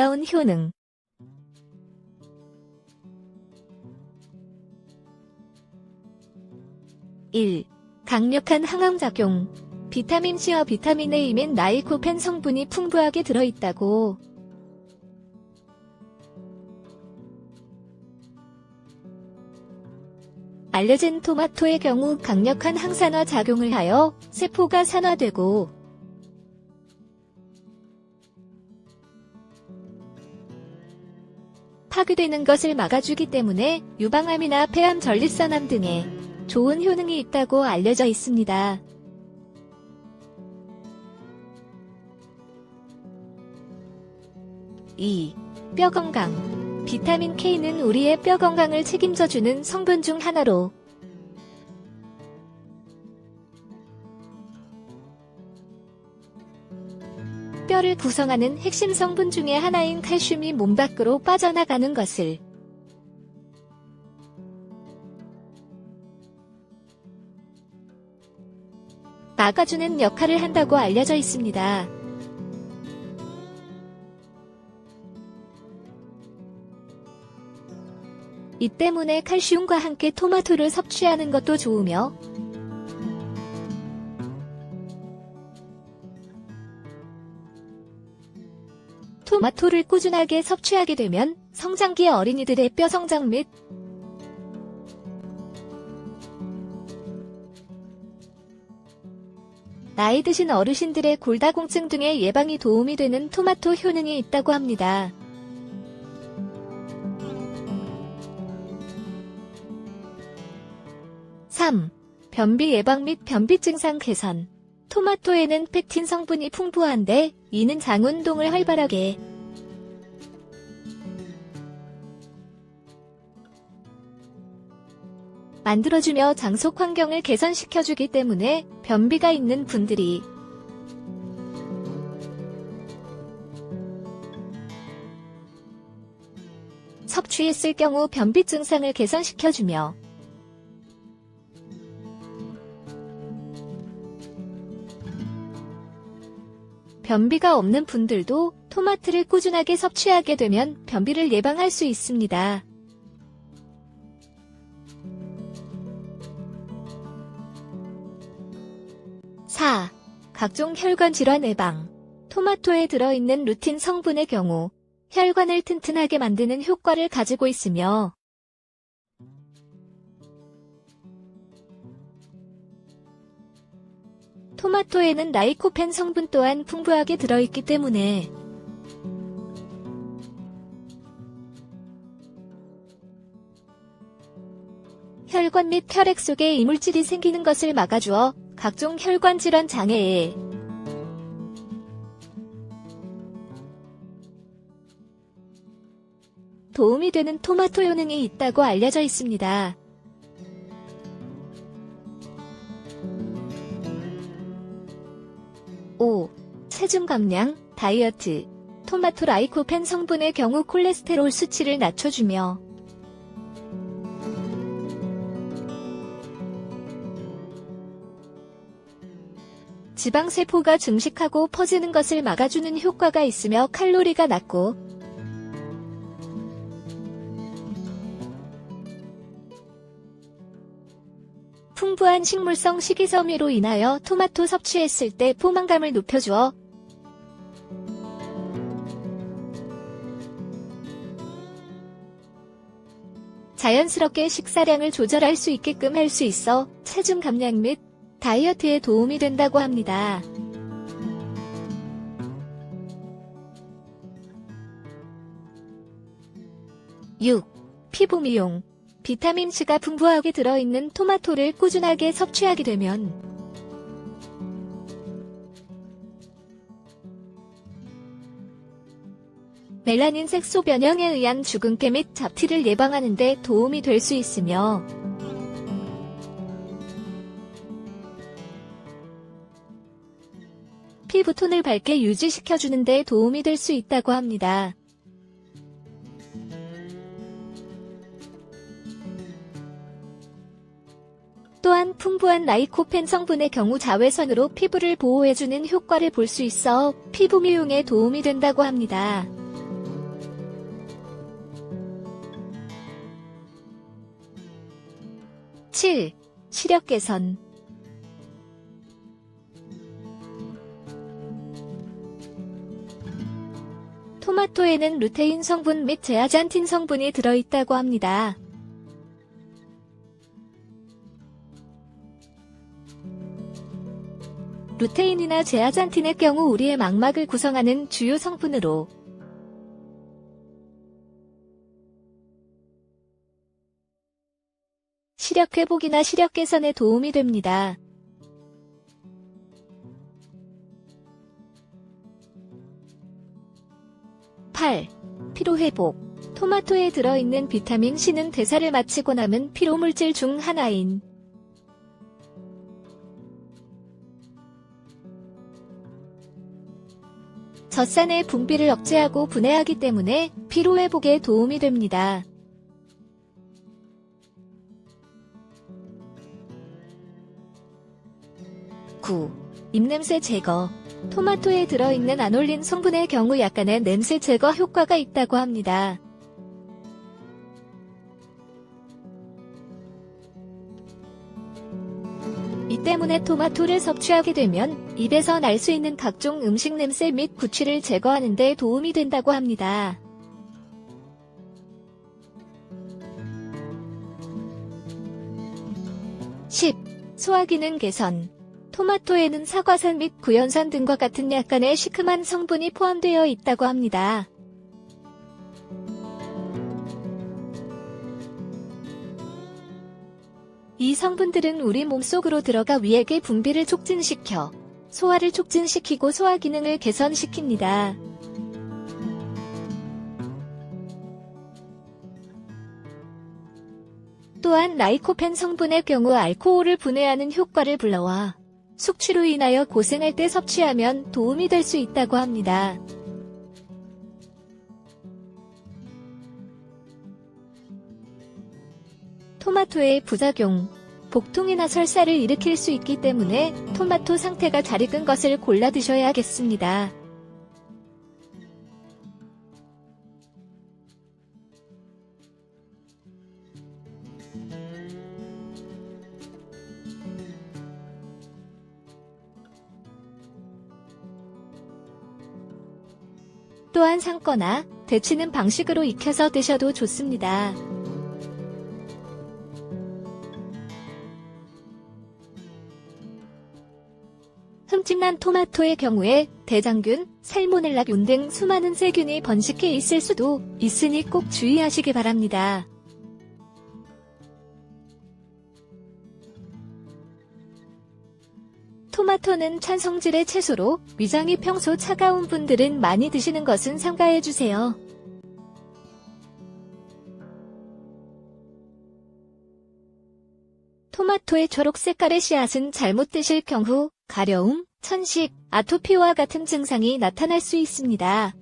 놀라운 효능. (1) 강력한 항암작용. 비타민C와 비타민 A인 나이코펜 성분이 풍부하게 들어있다고. 알려진 토마토의 경우 강력한 항산화 작용을 하여 세포가 산화되고 파괴되는 것을 막아주기 때문에 유방암이나 폐암 전립선암 등에 좋은 효능이 있다고 알려져 있습니다. 2. 뼈 건강. 비타민 K는 우리의 뼈 건강을 책임져주는 성분 중 하나로 뼈를 구성하는 핵심 성분 중의 하나인 칼슘이 몸 밖으로 빠져나가는 것을 막아주는 역할을 한다고 알려져 있습니다. 이 때문에 칼슘과 함께 토마토를 섭취하는 것도 좋으며 토마토를 꾸준하게 섭취하게 되면 성장기 어린이들의 뼈 성장 및 나이 드신 어르신들의 골다공증 등의 예방이 도움이 되는 토마토 효능이 있다고 합니다. (3) 변비 예방 및 변비 증상 개선 토마토에는 펙틴 성분이 풍부한데 이는 장 운동을 활발하게 만들어주며 장속 환경을 개선시켜주기 때문에 변비가 있는 분들이 섭취했을 경우 변비 증상을 개선시켜주며 변비가 없는 분들도 토마토를 꾸준하게 섭취하게 되면 변비를 예방할 수 있습니다. 4. 각종 혈관 질환 예방. 토마토에 들어있는 루틴 성분의 경우 혈관을 튼튼하게 만드는 효과를 가지고 있으며 토마토에는 라이코펜 성분 또한 풍부하게 들어있기 때문에 혈관 및 혈액 속에 이물질이 생기는 것을 막아주어 각종 혈관 질환 장애에 도움이 되는 토마토 효능이 있다고 알려져 있습니다. 오 체중 감량, 다이어트 토마토 라이코펜 성분의 경우 콜레스테롤 수치를 낮춰주며 지방세포가 증식하고 퍼지는 것을 막아주는 효과가 있으며 칼로리가 낮고 풍부한 식물성 식이섬유로 인하여 토마토 섭취했을 때 포만감을 높여주어 자연스럽게 식사량을 조절할 수 있게끔 할 수 있어 체중 감량 및 다이어트에 도움이 된다고 합니다. (6) 피부 미용 비타민C가 풍부하게 들어있는 토마토를 꾸준하게 섭취하게 되면 멜라닌 색소 변형에 의한 주근깨 및 잡티를 예방하는 데 도움이 될 수 있으며 피부 톤을 밝게 유지시켜주는 데 도움이 될 수 있다고 합니다. 또한 풍부한 나이코펜 성분의 경우 자외선으로 피부를 보호해주는 효과를 볼 수 있어 피부 미용에 도움이 된다고 합니다. 7. 시력 개선 토마토에는 루테인 성분 및 제아잔틴 성분이 들어있다고 합니다. 루테인이나 제아잔틴의 경우 우리의 망막을 구성하는 주요 성분으로 시력 회복이나 시력 개선에 도움이 됩니다. (8) 피로 회복. 토마토에 들어있는 비타민 C는 대사를 마치고 남은 피로물질 중 하나인. 젖산의 분비를 억제하고 분해하기 때문에 피로 회복에 도움이 됩니다. (9) 입냄새 제거 토마토에 들어있는 아놀린 성분의 경우 약간의 냄새 제거 효과가 있다고 합니다. 이 때문에 토마토를 섭취하게 되면 입에서 날 수 있는 각종 음식 냄새 및 구취를 제거하는 데 도움이 된다고 합니다. (10) 소화 기능 개선 토마토에는 사과산 및 구연산 등과 같은 약간의 시큼한 성분이 포함되어 있다고 합니다. 이 성분들은 우리 몸속으로 들어가 위액의 분비를 촉진시켜 소화를 촉진시키고 소화 기능을 개선시킵니다. 또한 라이코펜 성분의 경우 알코올을 분해하는 효과를 불러와 숙취로 인하여 고생할 때 섭취하면 도움이 될 수 있다고 합니다. 토마토의 부작용 복통이나 설사를 일으킬 수 있기 때문에 토마토 상태가 잘 익은 것을 골라 드셔야 겠습니다. 또한 삶거나 데치는 방식으로 익혀서 드셔도 좋습니다. 흠집난 토마토의 경우에 대장균, 살모넬라균 등 수많은 세균이 번식해 있을 수도 있으니 꼭 주의하시기 바랍니다. 토마토는 찬성질의 채소로 위장이 평소 차가운 분들은 많이 드시는 것은 삼가해주세요. 토마토의 초록 색깔의 씨앗은 잘못 드실 경우 가려움, 천식, 아토피와 같은 증상이 나타날 수 있습니다.